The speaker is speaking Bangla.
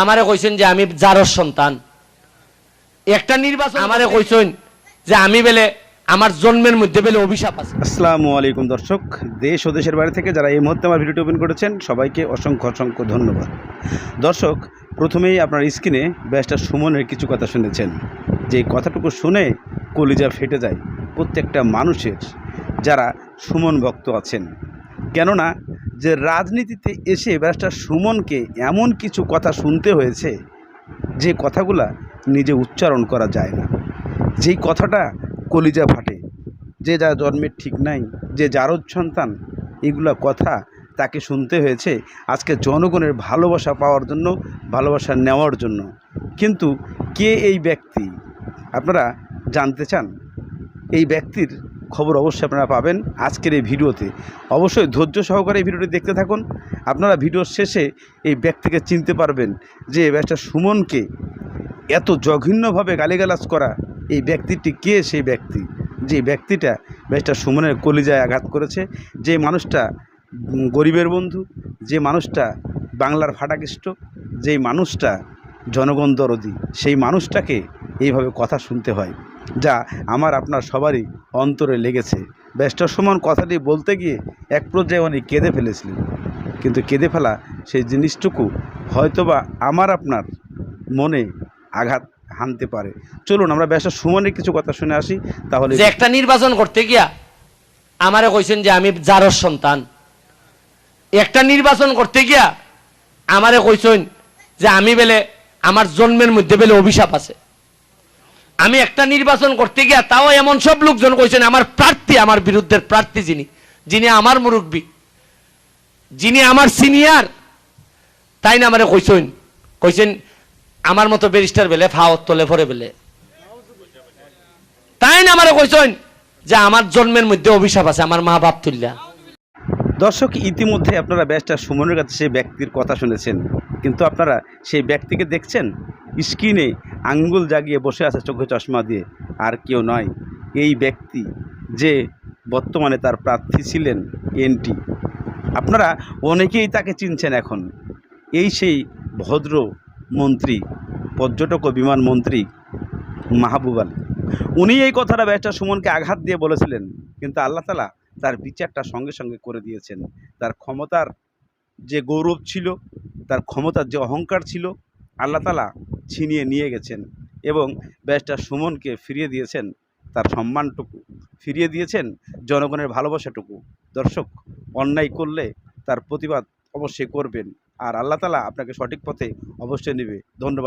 আমারে কইছেন যে আমি জারর সন্তান। একটা নির্বাচন আমারে কইছেন যে আমি বেলে আমার জন্মের মধ্যে বেলে অভিশাপ আছে। আসসালামু আলাইকুম দর্শক দেশ ও দেশের বাইরে থেকে যারা এই মুহূর্তে আমার ভিডিওটি ওপেন করেছেন সবাইকে অসংখ্য অসংখ্য ধন্যবাদ। দর্শক প্রথমেই আপনার স্ক্রিনে ব্যাসটা সুমনের কিছু কথা শুনেছেন। যে কথাটুকু শুনে কলিজা ফেটে যায় প্রত্যেকটা মানুষের যারা সুমন ভক্ত আছেন। কেননা যে রাজনীতিতে এসে ব্যাসটা সুমনকে এমন কিছু কথা শুনতে হয়েছে, যে কথাগুলা নিজে উচ্চারণ করা যায় না। যেই কথাটা কলিজা ফাটে, যে যা জন্মের ঠিক নাই, যে জারদ সন্তান এগুলা কথা তাকে শুনতে হয়েছে আজকে জনগণের ভালোবাসা পাওয়ার জন্য, ভালোবাসা নেওয়ার জন্য। কিন্তু কে এই ব্যক্তি? আপনারা জানতে চান? এই ব্যক্তির খবর অবশ্যই আপনারা পাবেন আজকের এই ভিডিওতে। অবশ্যই ধৈর্য সহকারে এই ভিডিওটি দেখতে থাকুন। আপনারা ভিডিওর শেষে এই ব্যক্তিকে চিনতে পারবেন যে ব্যাসটা সুমনকে এত জঘিন্যভাবে গালিগালাজ করা এই ব্যক্তিটি কে সেই ব্যক্তি? যে ব্যক্তিটা বেশটা সুমনের কলিজায় আঘাত করেছে, যে মানুষটা গরিবের বন্ধু, যে মানুষটা বাংলার ফাটাকৃষ্ট যেই মানুষটা জনগণ দরদি, সেই মানুষটাকে এইভাবে কথা শুনতে হয়। যা আমার আপনার সবারই অন্তরে লেগেছে। ব্যস্টার সমান কথাটি বলতে গিয়ে এক পর্যায়ে উনি কেঁদে ফেলেছিলেন। কিন্তু কেঁদে ফেলা সেই জিনিসটুকু হয়তোবা আমার আপনার মনে আঘাত হানতে পারে। চলুন, আমরা ব্যবসা সুমনের কিছু কথা শুনে আসি, তাহলে একটা নির্বাচন করতে গিয়া আমারে কইছেন যে আমি জারর সন্তান। একটা নির্বাচন করতে গিয়া আমারে কইছেন যে আমি বেলে আমার জন্মের মধ্যে বেলে অভিশাপ আছে। আমি একটা নির্বাচন করতে গিয়া তাও এমন সব লোকজন কইছেন, আমার প্রার্থী, আমার বিরুদ্ধের প্রার্থী যিনি যিনি আমার মুরব্বী, যিনি আমার সিনিয়র, তাই না আমারে কইছেন? কইছেন, আমার মতো ব্যারিস্টার বেলে ফাওয়াত তলে ভরে বেলে। তাই না আমারে কইছেন? যে আমার জন্মের মধ্যে অভিশাপ আছে, আমার মা বাপ তুল্লা দর্শক, ইতিমধ্যে আপনারা ব্যাসটা সুমনের কাছে সেই ব্যক্তির কথা শুনেছেন। কিন্তু আপনারা সেই ব্যক্তিকে দেখছেন, স্ক্রিনে আঙ্গুল জাগিয়ে বসে আছে চোখে চশমা দিয়ে, আর কেউ নয়। এই ব্যক্তি যে বর্তমানে তার প্রার্থী ছিলেন এনটি। আপনারা অনেকেই তাকে চিনছেন এখন। এই সেই ভদ্র মন্ত্রী, পর্যটক ও বিমান মন্ত্রী মাহবুব আলী। উনি এই কথাটা ব্যাসটা সুমনকে আঘাত দিয়ে বলেছিলেন, কিন্তু আল্লাহ তালা তার বিচারটা সঙ্গে সঙ্গে করে দিয়েছেন। তার ক্ষমতার যে গৌরব ছিল ক্ষমতার যে অহংকার ছিল, আল্লাহ তালা ছিনিয়ে নিয়ে গেছেন এবং ব্যাসটা সুমনকে ফিরিয়ে দিয়েছেন তার সম্মানটুকু। ফিরিয়ে দিয়েছেন জনগণের ভালোবাসাটুকু। দর্শক, অন্যায় করলে তার প্রতিবাদ অবশ্যই করবেন। আর আল্লাহ তালা আপনাকে সঠিক পথে অবশ্যই নেবে। ধন্যবাদ।